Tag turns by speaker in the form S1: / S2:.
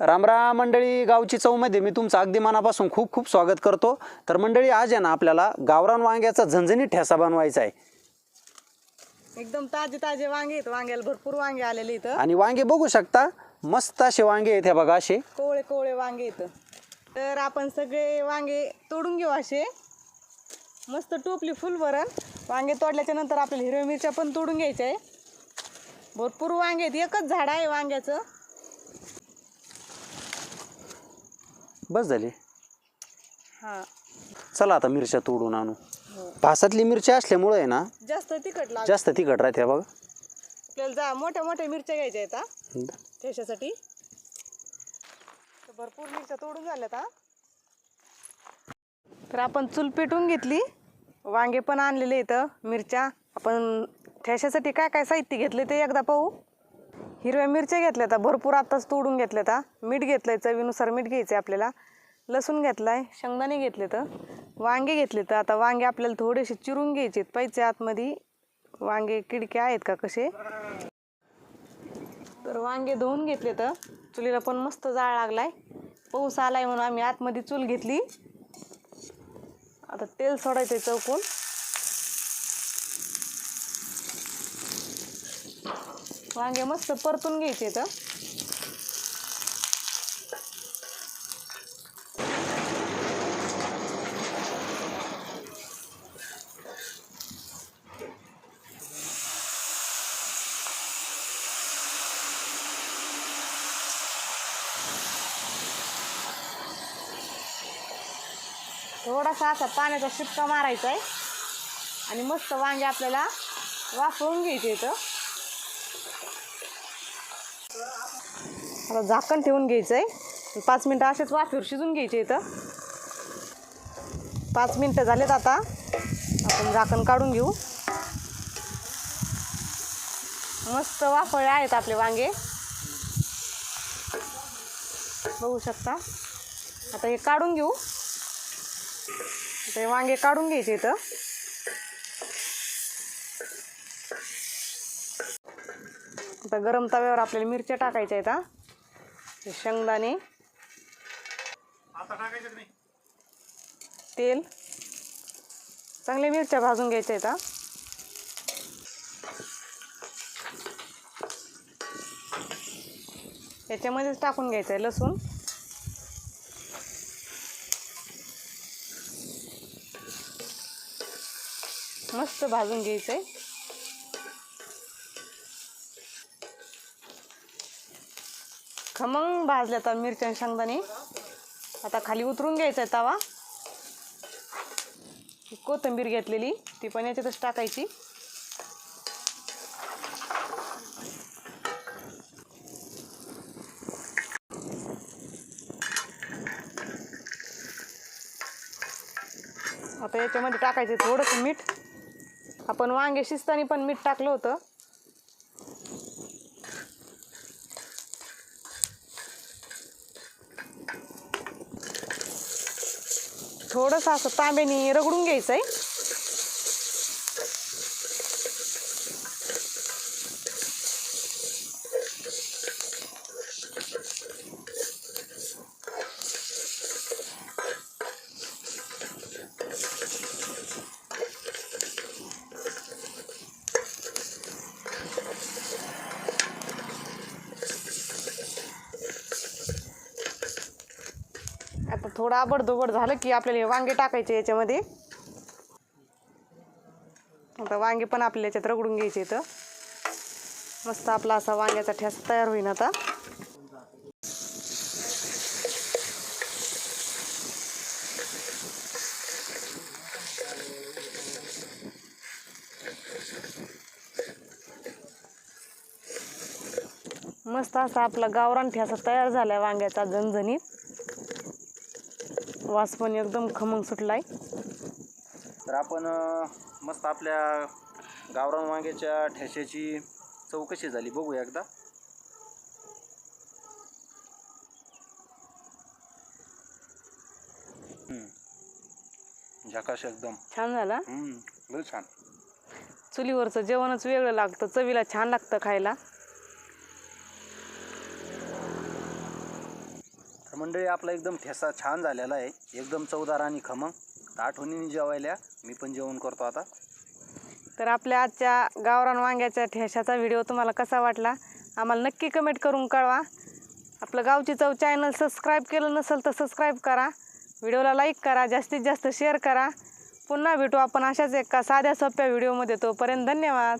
S1: रामराम मंडळी गावची चौमध्ये मी तुमचं अगदी मनापासून खूप खूप स्वागत करतो. तर मंडळी आज आहे ना आपल्याला गावरान वांग्याचा झणझणीत ठेसा बनवायचा आहे.
S2: एकदम ताजे ताजे वांगे आहेत. वांग्याला भरपूर वांगे आलेले इथं.
S1: आणि वांगे बघू शकता मस्त असे वांगे आहेत हे बघा असे.
S2: कोवळे कोवळे वांगे इथं. तर आपण सगळे वांगे तोडून घेऊ असे. मस्त टोपली फुल भरण वांगे तोडल्याच्या नंतर आपल्याला हिरव्या मिरच्या पण तोडून घ्यायच्या आहे. भरपूर वांगे आहेत. एकच झाड आहे वांग्याचं.
S1: बस झाले.
S2: हां.
S1: चला आता मिरच्या तोडून आणू.
S2: हो.
S1: भासातली मिरची असल्यामुळे आहे ना
S2: जास्त तिखट
S1: जास्त तिखट राहते हे बघा.
S2: आपल्याला जा मोठ्या मोठ्या मिरच्या घ्यायच्या आहेत हा. त्याच्यासाठी. तर भरपूर मिरच्या तोडून झाल्यात हा. तर आपण चूल पेटून घेतली. वांगे पण आणलेले इथं मिरच्या. आपण ठेशासाठी काय काय साहित्य घेतले ते एकदा पाहू. हिरव्या मिरच्या घेतल्या आता भरपूर आत्ताच तोडून घेतल्या आता मीठ घेतलं आहे चवीनुसार मीठ घ्यायचं आपल्याला. लसूण घेतलाय शेंगदाणे घेतले तर वांगे घेतले तर आता वांगे आपल्याला थोडेसे चिरून घ्यायचे पाहिजे आतमध्ये वांगे किडके आहेत का कसे? तर वांगे धुवून घेतले तर चुलीला पण मस्त जाळ लागलाय. पाऊस आला आहे म्हणून आम्ही आतमध्ये चूल घेतली. आता तेल सोडायचं चौकून. वांगे मस्त परतून घ्यायचे तर थोडासा असा पाण्याचा शिपका मारायचा आहे आणि मस्त वांगे आपल्याला वाफवून घ्यायचे इथं. आता झाकण ठेवून घ्यायचं आहे पाच मिनटं असेच वाफेवर शिजून घ्यायचे इथं. पाच मिनटं झालेत आता. आपण झाकण काढून घेऊ. मस्त वाफळे आहेत आपले वांगे. बघू शकता. आता हे काढून घेऊ. आता हे वांगे काढून घ्यायचे इथं. आता गरम तव्यावर आपल्याला मिरच्या टाकायच्या आहेत हा. हे शेंगदाणे. तेल. चांगल्या मिरच्या भाजून घ्यायच्या आहेत हा. याच्यामध्येच टाकून घ्यायचं आहे लसूण. मस्त भाजून घ्यायचं आहे खमंग भाजल्या तर मिरच्या आणि शेंगदाणे. आता खाली उतरून घ्यायचा आहे तवा कोथिंबीर घेतलेली ती पण याच्यातच टाकायची. आता याच्यामध्ये टाकायचं थोडंसं मीठ. आपण वांगे शिजताना पण मीठ टाकलं होतं. थोडंसं असं तांब्याने रगडून घ्यायचं आहे थोडं आबडधोबड झालं की आपल्याला हे वांगे टाकायचे याच्यामध्ये. आता वांगे पण आपल्याला याच्यात रगडून घ्यायचे इथं. मस्त आपला असा वांग्याचा ठ्यास तयार होईल आता. मस्त असा आपला गावरान ठ्यासा तयार झालाय वांग्याचा झणझणीत. वास पण एकदम खमंग सुटलाय.
S1: तर आपण मस्त आपल्या गावरान वांग्याच्या ठेश्याची चौकशी झाली. बघू एकदा. झकाश एकदम.
S2: छान झाला?
S1: हम्म, लय छान.
S2: चुलीवरचं जेवणच वेगळं लागतं. चवीला छान लागतं खायला.
S1: मंडळी आपला एकदम ठेसा छान झालेला आहे. एकदम चवदार आणि खमंग. आठवणीने जेवायला मी पण जेवण करतो आता.
S2: तर आपल्या आजच्या गावरान वांग्याच्या ठेशाचा व्हिडिओ तुम्हाला कसा वाटला? आम्हाला नक्की कमेंट करून कळवा. आपलं गावची चव चॅनल सबस्क्राईब केलं नसेल तर सबस्क्राईब करा. व्हिडिओला लाईक करा. जास्तीत जास्त शेअर करा. पुन्हा भेटू आपण अशाच एका साध्या सोप्या व्हिडिओमध्ये. तोपर्यंत धन्यवाद.